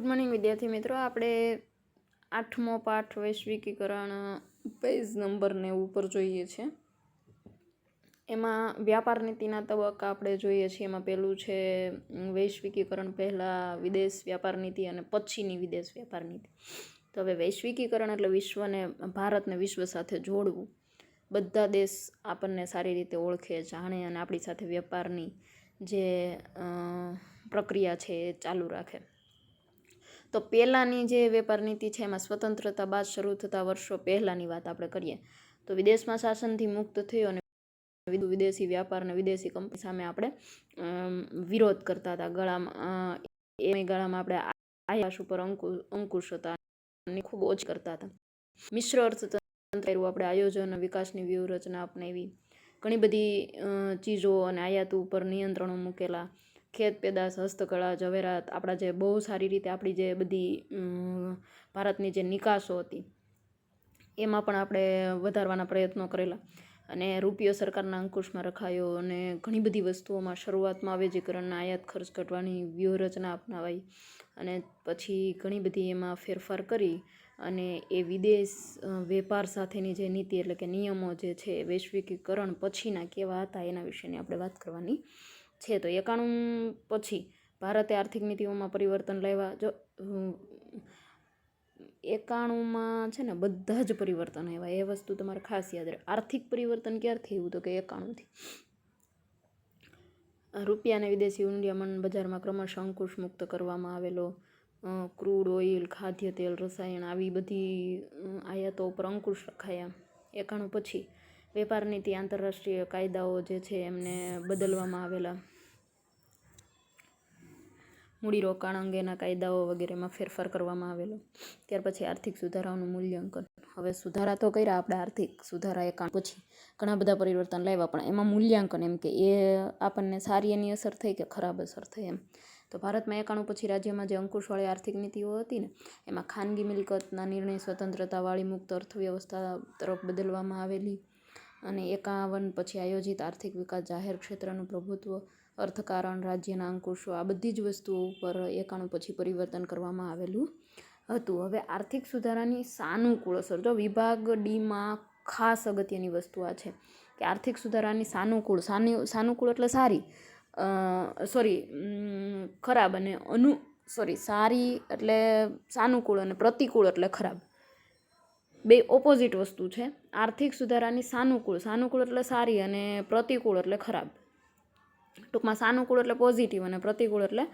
Good morning વિદ્યાર્થી મિત્રો. આપણે આઠમો પાઠ વૈશ્વિકીકરણ પેજ નંબરને ઉપર જોઈએ છે. એમાં વ્યાપાર નીતિના તબક્કા આપણે જોઈએ છીએ. એમાં પહેલું છે વૈશ્વિકીકરણ પહેલાં વિદેશ વ્યાપાર નીતિ અને પછીની વિદેશ વ્યાપાર નીતિ. તો હવે વૈશ્વિકીકરણ એટલે વિશ્વને, ભારતને વિશ્વ સાથે જોડવું. બધા દેશ આપણને સારી રીતે ઓળખે, જાણે અને આપણી સાથે વેપારની જે પ્રક્રિયા છે એ ચાલુ રાખે. તો પહેલાંની જે વેપાર નીતિ છે એમાં સ્વતંત્રતા બાદ શરૂ થતા વર્ષો પહેલાંની વાત આપણે કરીએ. તો વિદેશમાં શાસનથી મુક્ત થયો અને વિદેશી વ્યાપાર અને વિદેશી કંપની સામે આપણે વિરોધ કરતા હતા. ગળામાં એ ગાળામાં આપણે આયાસ ઉપર અંકુ અંકુશ હતા અને ખૂબ ઓછ કરતા હતા. મિશ્ર અર્થતંત્ર આપણે આયોજન વિકાસની વ્યૂહરચના અપનાવી. ઘણી બધી ચીજો અને આયાત ઉપર નિયંત્રણો મૂકેલા. ખેત પેદાશ, હસ્તકળા, ઝવેરાત, આપણા જે બહુ સારી રીતે આપણી જે બધી ભારતની જે નિકાસો હતી, એમાં પણ આપણે વધારવાના પ્રયત્નો કરેલા. અને રૂપિયો સરકારના અંકુશમાં રખાયો અને ઘણી બધી વસ્તુઓમાં શરૂઆતમાં વેજીકરણના આયાત ખર્ચ ઘટવાની વ્યૂહરચના અપનાવાઈ અને પછી ઘણી બધી એમાં ફેરફાર કરી અને એ વિદેશ વેપાર સાથેની જે નીતિ એટલે કે નિયમો જે છે વૈશ્વિકીકરણ પછીના કેવા હતા એના વિશેની આપણે વાત કરવાની છે તો એકાણું પછી ભારતે આર્થિક નીતિઓમાં પરિવર્તન લાવ્યા. જો એકાણુંમાં છે ને બધા જ પરિવર્તન આવ્યા. એ વસ્તુ તમારે ખાસ યાદ રહે. આર્થિક પરિવર્તન ક્યારથી થયું તો કે એકાણુંથી? રૂપિયાને વિદેશી હુંડિયામણ બજારમાં ક્રમશઃ અંકુશ મુક્ત કરવામાં આવેલો. ક્રૂડ ઓઇલ, ખાદ્ય તેલ, રસાયણ આવી બધી આયાતો ઉપર અંકુશ રખાયા. એકાણું પછી વેપાર નીતિ આંતરરાષ્ટ્રીય કાયદાઓ જે છે એમને બદલવામાં આવેલા. મૂડીરોકાણ અંગેના કાયદાઓ વગેરેમાં ફેરફાર કરવામાં આવેલો. ત્યાર પછી આર્થિક સુધારાઓનું મૂલ્યાંકન. હવે સુધારા તો કર્યા, આપણે આર્થિક સુધારા એકાણ પછી ઘણા બધા પરિવર્તન લાવ્યા, પણ એમાં મૂલ્યાંકન એમ કે એ આપણને સારી એની અસર થઈ કે ખરાબ અસર થઈ એમ. તો ભારતમાં એકાણું પછી રાજ્યમાં જે અંકુશવાળી આર્થિક નીતિઓ હતી ને, એમાં ખાનગી મિલકતના નિર્ણય સ્વતંત્રતાવાળી મુક્ત અર્થવ્યવસ્થા તરફ બદલવામાં આવેલી અને એકાવન પછી આયોજિત આર્થિક વિકાસ જાહેર ક્ષેત્રનું પ્રભુત્વ અર્થકારણ, રાજ્યના અંકુશો આ બધી જ વસ્તુઓ ઉપર એકાણું પછી પરિવર્તન કરવામાં આવેલું હતું. હવે આર્થિક સુધારાની સાનુકૂળ અસર જો વિભાગ ડીમાં ખાસ અગત્યની વસ્તુ આ છે કે આર્થિક સુધારાની સાનુકૂળ સાની સાનુકૂળ એટલે સારી સોરી ખરાબ અને અનુ, સોરી, સારી એટલે સાનુકૂળ અને પ્રતિકૂળ એટલે ખરાબ. બે ઓપોઝિટ વસ્તુ છે. આર્થિક સુધારાની સાનુકૂળ સાનુકૂળ એટલે સારી અને પ્રતિકૂળ એટલે ખરાબ. ટૂંકમાં સાનુકૂળ એટલે પોઝિટિવ અને પ્રતિકૂળ એટલે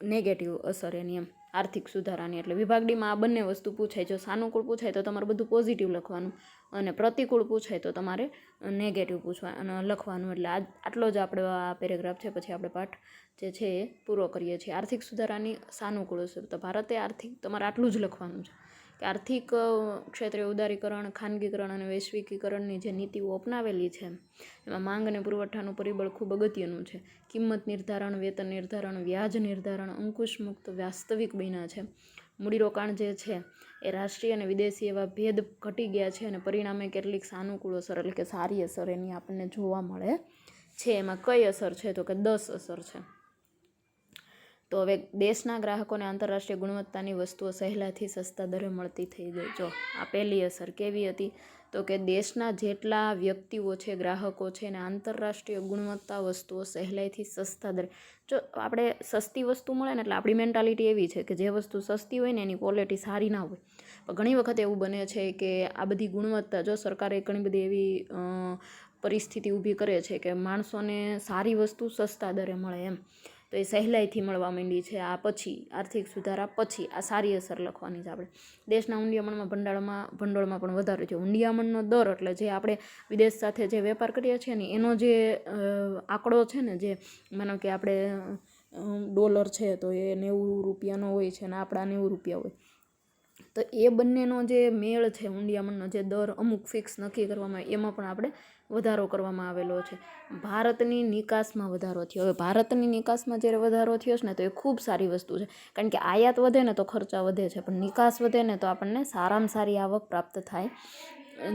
નેગેટિવ અસર એની એમ આર્થિક સુધારાની એટલે વિભાગ ડીમાં આ બંને વસ્તુ પૂછાય. જો સાનુકૂળ પૂછાય તો તમારે બધું પોઝિટિવ લખવાનું અને પ્રતિકૂળ પૂછાય તો તમારે નેગેટિવ પૂછવા, અને, લખવાનું. એટલે આ આટલો જ આપણો આ પેરેગ્રાફ છે. પછી આપણે પાઠ જે છે એ પૂરો કરીએ છીએ. આર્થિક સુધારાની સાનુકૂળ અસર તો ભારતે આર્થિક, તમારે આટલું જ લખવાનું છે. કે આર્થિક ક્ષેત્રે ઉદારીકરણ, ખાનગીકરણ અને વૈશ્વિકીકરણની જે નીતિઓ અપનાવેલી છે, એમાં માંગ અને પુરવઠાનું પરિબળ ખૂબ અગત્યનું છે. કિંમત નિર્ધારણ, વેતન નિર્ધારણ, વ્યાજ નિર્ધારણ અંકુશ મુક્ત વાસ્તવિક બન્યા છે. મૂડીરોકાણ જે છે, એ રાષ્ટ્રીય અને વિદેશી એવા ભેદ ઘટી ગયા છે અને પરિણામે કેટલીક સાનુકૂળ અસર એટલે કે સારી અસર એની આપણને જોવા મળે છે. એમાં કઈ અસર છે? તો કે દસ અસર છે. તો હવે દેશના ગ્રાહકોને આંતરરાષ્ટ્રીય ગુણવત્તાની વસ્તુઓ સહેલાથી સસ્તા દરે મળતી થઈ ગઈ. જો આ પહેલી અસર કેવી હતી? તો કે દેશના જેટલા વ્યક્તિઓ છે, ગ્રાહકો છે ને આંતરરાષ્ટ્રીય ગુણવત્તા વસ્તુઓ સહેલાઈથી સસ્તા દરે. જો આપણે સસ્તી વસ્તુ મળે ને એટલે આપણી મેન્ટાલિટી એવી છે કે જે વસ્તુ સસ્તી હોય ને એની ક્વોલિટી સારી ના હોય. પણ ઘણી વખત એવું બને છે કે આ બધી ગુણવત્તા જો સરકારે ઘણી બધી એવી પરિસ્થિતિ ઊભી કરે છે કે માણસોને સારી વસ્તુ સસ્તા દરે મળે એમ. તો એ સહેલાઈથી મળવા માંડી છે. આ પછી, આર્થિક સુધારા પછી, આ સારી અસર લખવાની છે આપણે. દેશના ઊંડિયામણમાં ભંડાળમાં ભંડોળમાં પણ વધારો છે. ઊંડિયામણનો દર એટલે જે આપણે વિદેશ સાથે જે વેપાર કરીએ છીએ ને, એનો જે આંકડો છે ને, જે માનો કે આપણે ડોલર છે તો એ નેવું રૂપિયાનો હોય છે અને આપણા નેવું રૂપિયા હોય. તો એ બંનેનો જે મેળ છે ઊંડિયામણનો જે દર અમુક ફિક્સ નક્કી કરવામાં એમાં પણ આપણે વધારો કરવામાં આવેલો છે. ભારતની નિકાસમાં વધારો થયો. હવે ભારતની નિકાસમાં જ્યારે વધારો થયો છે ને, તો એ ખૂબ સારી વસ્તુ છે. કારણ કે આયાત વધે ને તો ખર્ચા વધે છે. પણ નિકાસ વધે ને તો આપણને સારામાં સારી આવક પ્રાપ્ત થાય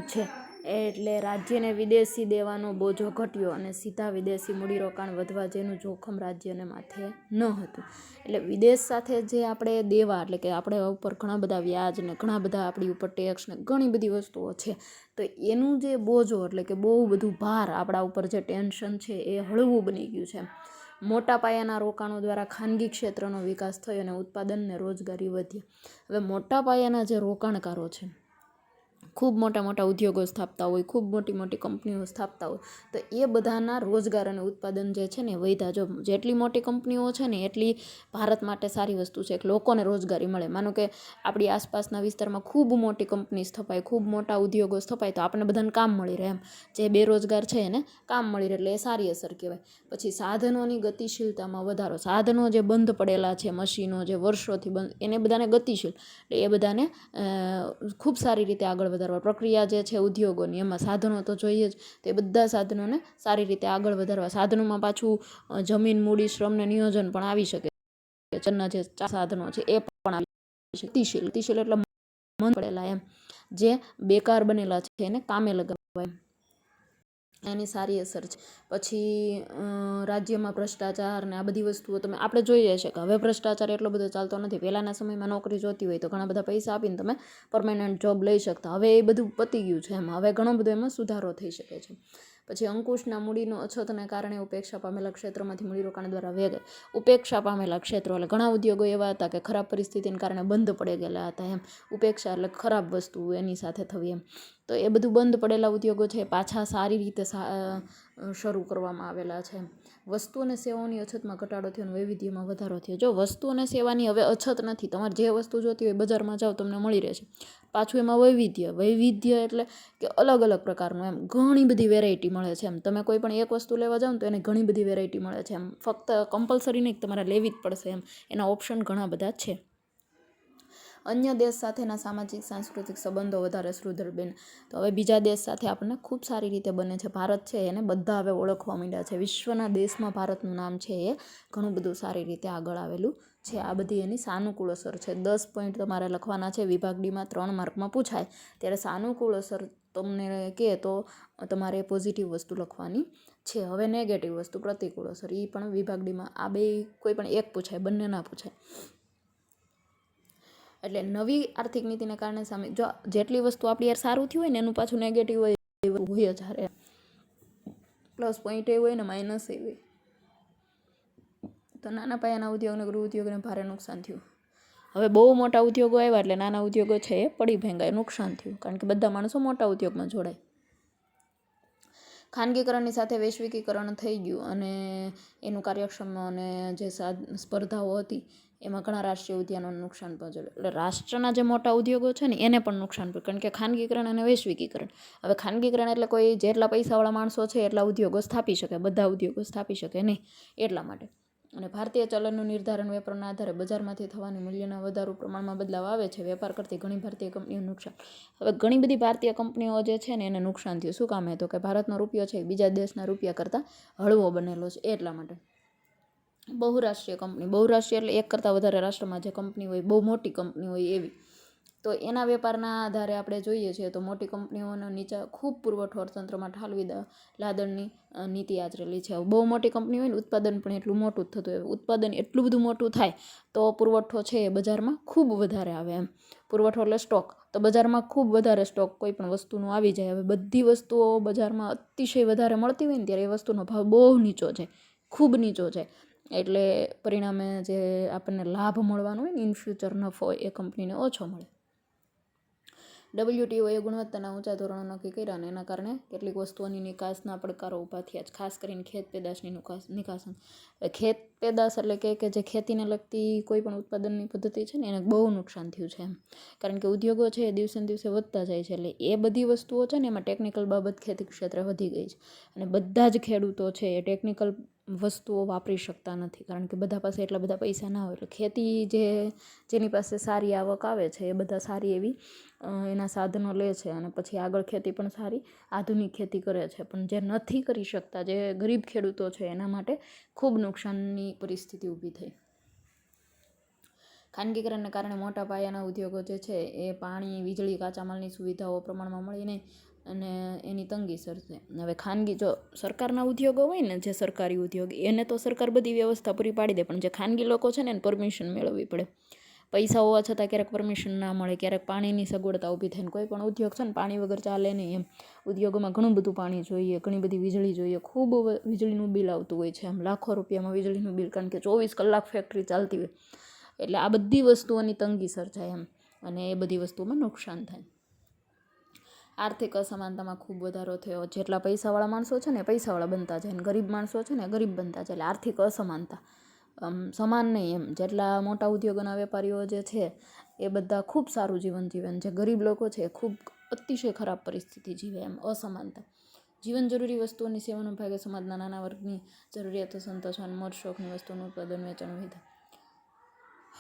છે. એટલે રાજ્યને વિદેશી દેવાનો બોજો ઘટ્યો અને સીધા વિદેશી મૂડીરોકાણ વધવા જેનું જોખમ રાજ્યને માથે ન હતું. એટલે વિદેશ સાથે જે આપણે દેવા, એટલે કે આપણે ઉપર ઘણા બધા વ્યાજ ને ઘણા બધા આપણી ઉપર ટેક્સ ને ઘણી બધી વસ્તુઓ છે, તો એનું જે બોજો, એટલે કે બહુ બધું ભાર આપણા ઉપર જે ટેન્શન છે એ હળવું બની ગયું છે. મોટા પાયાના રોકાણો દ્વારા ખાનગી ક્ષેત્રનો વિકાસ થયો અને ઉત્પાદન ને રોજગારી વધી. હવે મોટા પાયાના જે રોકાણકારો છે ખૂબ મોટા મોટા ઉદ્યોગો સ્થાપતા હોય, ખૂબ મોટી મોટી કંપનીઓ સ્થાપતા હોય, તો એ બધાના રોજગાર અને ઉત્પાદન જે છે ને વધ્યા. જો જેટલી મોટી કંપનીઓ છે ને, એટલી ભારત માટે સારી વસ્તુ છે. કે લોકોને રોજગારી મળે. માનો કે આપણી આસપાસના વિસ્તારમાં ખૂબ મોટી કંપની સ્થપાય, ખૂબ મોટા ઉદ્યોગો સ્થપાય, તો આપણને બધાને કામ મળી રહે એમ. જે બેરોજગાર છે એને કામ મળી રહે, એટલે એ સારી અસર કહેવાય. પછી સાધનોની ગતિશીલતામાં વધારો. સાધનો જે બંધ પડેલા છે, મશીનો જે વર્ષોથી બંધ, એને બધાને ગતિશીલ. એટલે એ બધાને ખૂબ સારી રીતે આગળ વધારવા. પ્રક્રિયા જે છે ઉદ્યોગોની, એમાં સાધનો તો જોઈએ જ. તે બધા સાધનોને સારી રીતે આગળ વધારવા. સાધનોમાં પાછું જમીન, મૂડી શ્રમને નિયોજન પણ આવી શકે. ચરના જે સાધનો છે એ પણ આવી શકે. ગતિશીલ ગતિશીલ એટલે મન પડેલા એમ. જે બેકાર બનેલા છે એને કામે લગાવવા એમ. એની સારી અસર છે. પછી રાજ્યમાં ભ્રષ્ટાચાર ને આ બધી વસ્તુઓ તમે, આપણે જોઈએ છે કે હવે ભ્રષ્ટાચાર એટલો બધો ચાલતો નથી. પહેલાંના સમયમાં નોકરી જોતી હોય તો ઘણા બધા પૈસા આપીને તમે પરમેનન્ટ જોબ લઈ શકતા. હવે એ બધું પતી ગયું છે એમાં. હવે ઘણો બધો એમાં સુધારો થઈ શકે છે. પછી અંકુશના મૂડીનો અછતને કારણે ઉપેક્ષા પામેલા ક્ષેત્રમાંથી મૂડીરોકાણ દ્વારા વેગ ઉપેક્ષા પામેલા ક્ષેત્રો એટલે ઘણા ઉદ્યોગો એવા હતા કે ખરાબ પરિસ્થિતિને કારણે બંધ પડી ગયેલા હતા એમ. ઉપેક્ષા એટલે ખરાબ વસ્તુ એની સાથે થવી એમ. તો એ બધું બંધ પડેલા ઉદ્યોગો છે પાછા સારી રીતે શરૂ કરવામાં આવેલા છે. વસ્તુ અને સેવાઓની અછતમાં ઘટાડો થયો અને વૈવિધ્યમાં વધારો થયો. જો વસ્તુ અને સેવાની હવે અછત નથી, તમારે જે વસ્તુ જોતી હોય બજારમાં જાઓ, તમને મળી રહેશે. પાછું એમાં વૈવિધ્ય વૈવિધ્ય એટલે કે અલગ અલગ પ્રકારનું એમ. ઘણી બધી વેરાયટી મળે છે એમ. તમે કોઈ પણ એક વસ્તુ લેવા જાઓ ને તો એને ઘણી બધી વેરાયટી મળે છે એમ. ફક્ત કમ્પલસરી નહીં તમારે લેવી જ પડશે એમ. એના ઓપ્શન ઘણા બધા છે. અન્ય દેશ સાથેના સામાજિક, સાંસ્કૃતિક સંબંધો વધારે સુદૃઢ બને તો હવે બીજા દેશ સાથે આપણને ખૂબ સારી રીતે બને છે ભારત છે એને બધા હવે ઓળખવા માંડ્યા છે. વિશ્વના દેશમાં ભારતનું નામ છે એ ઘણું બધું સારી રીતે આગળ આવેલું છે. આ બધી એની સાનુકૂળ અસર છે. દસ પોઈન્ટ તમારે લખવાના છે. વિભાગ ડીમાં ત્રણ માર્કમાં પૂછાય. ત્યારે સાનુકૂળ અસર તમને કહે તો તમારે પોઝિટિવ વસ્તુ લખવાની છે. હવે નેગેટિવ વસ્તુ પ્રતિકૂળ અસર. એ પણ વિભાગ ડીમાં આ બે કોઈ પણ એક પૂછાય, બંને ના પૂછાય. એટલે નવી આર્થિક નીતિને કારણે સામે જો જેટલી વસ્તુ આપણી યાર સારું થયું હોય ને એનું પાછું નેગેટિવ હોય હોય જ હારે. પ્લસ પોઈન્ટ એ હોય ને માઇનસ એ હોય. તો નાના પાયાના ઉદ્યોગને ગૃહ ઉદ્યોગને ભારે નુકસાન થયું. હવે બહુ મોટા ઉદ્યોગો આવ્યા એટલે નાના ઉદ્યોગો છે એ પડી ભેંગાય, નુકસાન થયું. કારણ કે બધા માણસો મોટા ઉદ્યોગમાં જોડાય. ખાનગીકરણની સાથે વૈશ્વિકીકરણ થઈ ગયું અને એનું કાર્યક્ષમ અને જે સ્પર્ધાઓ હતી એમાં ઘણા રાષ્ટ્રીય ઉદ્યાનોને નુકસાન પહોંચેલું એટલે રાષ્ટ્રના જે મોટા ઉદ્યોગો છે ને, એને પણ નુકસાન કારણ કે ખાનગીકરણ અને વૈશ્વિકીકરણ. હવે ખાનગીકરણ એટલે કોઈ જેટલા પૈસાવાળા માણસો છે, એટલા ઉદ્યોગો સ્થાપી શકે. બધા ઉદ્યોગો સ્થાપી શકે નહીં. એટલા માટે. અને ભારતીય ચલણનું નિર્ધારણ વેપારના આધારે બજારમાંથી થવાની મૂલ્યના વધારો પ્રમાણમાં બદલાવ આવે છે. વેપાર કરતી ઘણી ભારતીય કંપનીઓ નુકસાન. હવે ઘણી બધી ભારતીય કંપનીઓ જે છે ને, એને નુકસાન થયું. શું કામ તો કે ભારતનો રૂપિયો છે એ બીજા દેશના રૂપિયા કરતાં હળવો બનેલો છે. એટલા માટે. બહુરાષ્ટ્રીય કંપની. બહુરાષ્ટ્રીય એટલે એક કરતાં વધારે રાષ્ટ્રમાં જે કંપની હોય, બહુ મોટી કંપની હોય એવી. તો એના વેપારના આધારે આપણે જોઈએ છીએ તો મોટી કંપનીઓનો નીચા ખૂબ પુરવઠો અર્થતંત્રમાં ઠાલવી દ, લાદણની નીતિ આચરેલી છે. બહુ મોટી કંપની હોય ને, ઉત્પાદન પણ એટલું મોટું જ થતું હોય. ઉત્પાદન એટલું બધું મોટું થાય, તો પુરવઠો છે એ બજારમાં ખૂબ વધારે આવે એમ. પુરવઠો એટલે સ્ટોક. તો બજારમાં ખૂબ વધારે સ્ટોક કોઈ પણ વસ્તુનું આવી જાય. હવે બધી વસ્તુઓ બજારમાં અતિશય વધારે મળતી હોય ને, ત્યારે એ વસ્તુનો ભાવ બહુ નીચો છે. ખૂબ નીચો છે. એટલે પરિણામે જે આપણને લાભ મળવાનો હોય ને ઇન ફ્યુચર નફો એ કંપનીને ઓછો મળે. ડબલ્યુટીઓએ ગુણવત્તાના ઊંચા ધોરણો નક્કી કર્યા અને એના કારણે કેટલીક વસ્તુઓની નિકાસના પડકારો ઊભા થયા છે, ખાસ કરીને ખેત પેદાશની નિકાસ નિકાસ હવે ખેત પેદાશ એટલે કે કે જે ખેતીને લગતી કોઈ પણ ઉત્પાદનની પદ્ધતિ છે ને એને બહુ નુકસાન થયું છે કારણ કે ઉદ્યોગો છે એ દિવસે દિવસે વધતા જાય છે એટલે એ બધી વસ્તુઓ છે ને એમાં ટેકનિકલ બાબત ખેતી ક્ષેત્રે વધી ગઈ છે. અને બધા જ ખેડૂતો છે એ ટેકનિકલ વસ્તુઓ વાપરી શકતા નથી. કારણ કે બધા પાસે એટલા બધા પૈસા ના હોય. એટલે ખેતી જે, જેની પાસે સારી આવક આવે છે, એ બધા સારી એવી એના સાધનો લે છે અને પછી આગળ ખેતી પણ સારી, આધુનિક ખેતી કરે છે. પણ જે નથી કરી શકતા, જે ગરીબ ખેડૂતો છે, એના માટે ખૂબ નુકસાનની પરિસ્થિતિ ઊભી થઈ. ખાનગીકરણને કારણે મોટા પાયાના ઉદ્યોગો જે છે, એ પાણી, વીજળી, કાચા માલની સુવિધાઓ પ્રમાણમાં મળી નહીં. અને એની તંગી સર્જે હવે ખાનગી જો સરકારના ઉદ્યોગો હોય ને, જે સરકારી ઉદ્યોગ, એને તો સરકાર બધી વ્યવસ્થા પૂરી પાડી દે, પણ જે ખાનગી લોકો છે ને એને પરમિશન મેળવવી પડે. પૈસા હોવા છતાં ક્યારેક પરમિશન ના મળે, ક્યારેક પાણીની સગવડતા ઊભી થાય કોઈ પણ ઉદ્યોગ છે ને, પાણી વગર ચાલે નહીં એમ. ઉદ્યોગોમાં ઘણું બધું પાણી જોઈએ, ઘણી બધી વીજળી જોઈએ. ખૂબ વીજળીનું બિલ આવતું હોય છે આમ લાખો રૂપિયામાં વીજળીનું બિલ, કારણ કે ચોવીસ કલાક ફેક્ટરી ચાલતી હોય. એટલે આ બધી વસ્તુઓની તંગી સર્જાય એમ. અને એ બધી વસ્તુઓમાં નુકસાન થાય. આર્થિક અસમાનતામાં ખૂબ વધારો થયો. જેટલા પૈસાવાળા માણસો છે ને પૈસાવાળા બનતા જાય ને ગરીબ માણસો છે ને ગરીબ બનતા જાય એટલે આર્થિક અસમાનતા. સમાન નહીં એમ. જેટલા મોટા ઉદ્યોગોના વેપારીઓ જે છે એ બધા ખૂબ સારું જીવન જીવે જે ગરીબ લોકો છે એ ખૂબ અતિશય ખરાબ પરિસ્થિતિ જીવે એમ, અસમાનતા. જીવન જરૂરી વસ્તુઓની સેવાનો ભાગે સમાજના નાના વર્ગની જરૂરિયાતો સંતોષવા મોજ શોખની વસ્તુઓનું ઉત્પાદન વેચાણ વધે.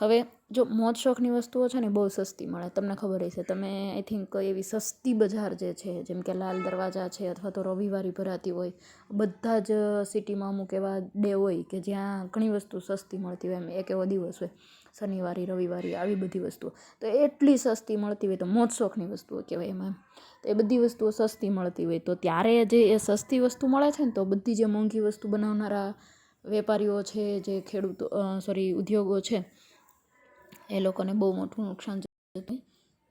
હવે જો મોજ શોખની વસ્તુઓ છે ને બહુ સસ્તી મળે. તમને ખબર હશે, તમે આઈ થિંક એવી સસ્તી બજાર જે છે, જેમ કે લાલ દરવાજા છે અથવા તો રવિવારી ભરાતી હોય, બધા જ સિટીમાં અમુક એવા ડે હોય કે જ્યાં ઘણી વસ્તુ સસ્તી મળતી હોય, એમ એક એવો દિવસ હોય, શનિવારી, રવિવારી, આવી બધી વસ્તુઓ. તો એટલી સસ્તી મળતી હોય તો મોજ શોખની વસ્તુઓ કહેવાય એમાં. તો એ બધી વસ્તુઓ સસ્તી મળતી હોય. તો ત્યારે જે એ સસ્તી વસ્તુ મળે છે ને તો બધી જે મોંઘી વસ્તુ બનાવનારા વેપારીઓ છે, જે ખેડૂતો સોરી ઉદ્યોગો છે એ લોકોને બહુ મોટું નુકસાન જતું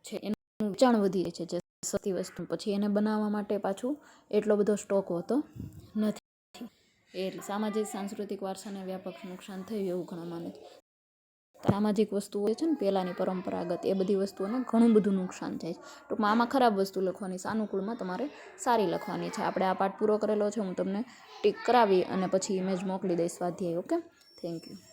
છે. એનું વેચાણ વધી રહે છે જે સસ્તી વસ્તુ. પછી એને બનાવવા માટે પાછું એટલો બધો સ્ટોક હોતો નથી. એ સામાજિક, સાંસ્કૃતિક વારસાને વ્યાપક નુકસાન થયું એવું ઘણા માને છે. સામાજિક વસ્તુઓ છે ને, પહેલાંની પરંપરાગત, એ બધી વસ્તુઓને ઘણું બધું નુકસાન થાય છે. ટૂંકમાં આમાં ખરાબ વસ્તુ લખવાની સાનુકૂળમાં તમારે સારી લખવાની છે. આપણે આ પાઠ પૂરો કરેલો છે. હું તમને ટીક કરાવી અને પછી ઇમેજ મોકલી દઈશ સ્વાધ્યાય ઓકે થેન્ક યુ